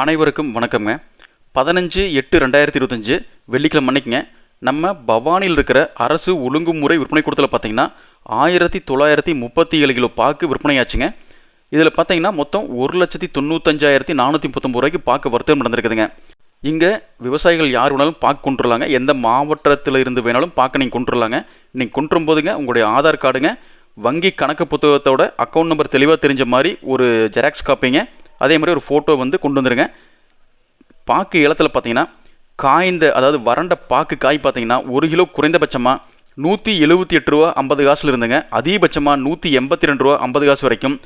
அனைவருக்கும் வணக்கம்ங்க. பதினஞ்சு எட்டு ரெண்டாயிரத்தி இருபத்தஞ்சு வெள்ளிக்கிழமை அன்னைக்குங்க. நம்ம பவானியில் இருக்கிற அரசு ஒழுங்குமுறை விற்பனை கூடத்தில் பார்த்தீங்கன்னா ஆயிரத்தி தொள்ளாயிரத்தி முப்பத்தி ஏழு கிலோ பாக்கு விற்பனையாச்சுங்க. இதில் பார்த்தீங்கன்னா மொத்தம் ஒரு லட்சத்தி தொண்ணூத்தஞ்சாயிரத்தி நானூற்றி முப்பத்தொம்பது ரூபாய்க்கு பாக்கு வர்த்தகம் நடந்திருக்குதுங்க. இங்கே விவசாயிகள் யார் வேணாலும் பாக்கு கொண்டுடலாங்க எந்த மாவட்டத்தில் இருந்து வேணாலும் பாக்க நீங்கள் கொண்டுடலாங்க நீங்கள் கொண்டுரும் போதுங்க உங்களுடைய ஆதார் கார்டுங்க வங்கி கணக்கு புத்தகத்தோட அக்கௌண்ட் நம்பர் தெளிவாக தெரிஞ்ச மாதிரி ஒரு ஜெராக்ஸ் காப்பிங்க அதே மாதிரி ஒரு ஃபோட்டோ வந்து கொண்டு வந்துருங்க. பாக்கு இலத்தில் பார்த்தீங்கன்னா காய்ந்த அதாவது வறண்ட பாக்கு காய் பார்த்தீங்கன்னா ஒரு கிலோ குறைந்தபட்சமாக நூற்றி எழுபத்தி எட்டு ரூபா ஐம்பது காசுல இருந்துங்க. அதிகபட்சமாக நூற்றி எண்பத்தி ரெண்டு ரூபா ஐம்பது காசு வரைக்கும்.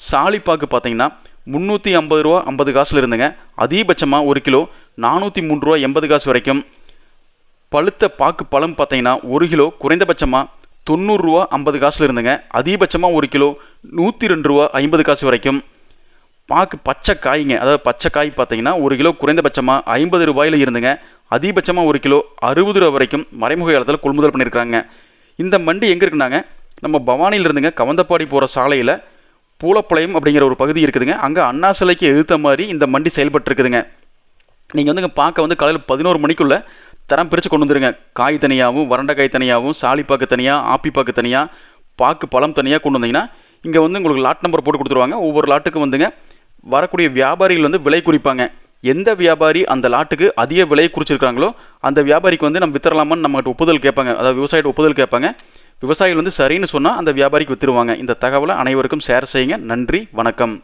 சாலிப்பாக்கு பார்த்தீங்கன்னா முந்நூற்றி ஐம்பது ரூபா ஐம்பது காசுல இருந்துங்க. அதிகபட்சமாக ஒரு கிலோ நானூற்றி மூணு ரூபா எண்பது காசு வரைக்கும். பழுத்த பாக்கு பழம் பார்த்தீங்கன்னா ஒரு கிலோ குறைந்தபட்சமாக தொண்ணூறுரூவா ஐம்பது காசில் இருந்துங்க. அதிகபட்சமாக ஒரு கிலோ நூற்றி ரெண்டு ரூபா ஐம்பது காசு வரைக்கும். பாக்கு பச்சை காய்ங்க. அதாவது பச்சை காய் பார்த்தீங்கன்னா ஒரு கிலோ குறைந்தபட்சமாக ஐம்பது ரூபாயில் இருந்துங்க. அதிகபட்சமாக ஒரு கிலோ அறுபது ரூபா வரைக்கும் மறைமுக இடத்துல கொள்முதல் பண்ணியிருக்காங்க இந்த மண்டி எங்கே இருக்குன்னாங்க? நம்ம பவானியில் இருந்துங்க. கவந்தப்பாடி போகிற சாலையில் பூலப்பாளையம் அப்படிங்கிற ஒரு பகுதி இருக்குதுங்க. அங்கே அண்ணா சிலைக்கு எதிர்த்த மாதிரி இந்த மண்டி செயல்பட்டுருக்குதுங்க. நீங்கள் வந்துங்க பார்க்க வந்து காலையில் பதினோரு மணிக்குள்ளே தரம் பிரித்து கொண்டு வந்துருங்க. காய் தனியாகவும் வறண்ட காய் தனியாகவும் சாலிப்பாக்கு தனியாக ஆப்பிப்பாக்கு தனியாக பாக்கு பழம் தனியாக கொண்டு வந்தீங்கன்னா இங்கே வந்து உங்களுக்கு லாட் நம்பர் போட்டு கொடுத்துருவாங்க. ஒவ்வொரு லாட்டுக்கும் வந்துங்க வரக்கூடிய வியாபாரிகள் வந்து விலை குறிப்பாங்க. எந்த வியாபாரி அந்த லாட்டுக்கு அதிக விலை குறிச்சிருக்காங்களோ அந்த வியாபாரிக்கு வந்து நம்ம வித்தரலாமான்னு நம்மகிட்ட ஒப்புதல் கேட்பாங்க. அதாவது விவசாயிகிட்ட ஒப்புதல் கேட்பாங்க. விவசாயிகள் வந்து சரின்னு சொன்னால் அந்த வியாபாரிக்கு வித்துருவாங்க. இந்த தகவலை அனைவருக்கும் ஷேர் செய்யுங்க. நன்றி. வணக்கம்.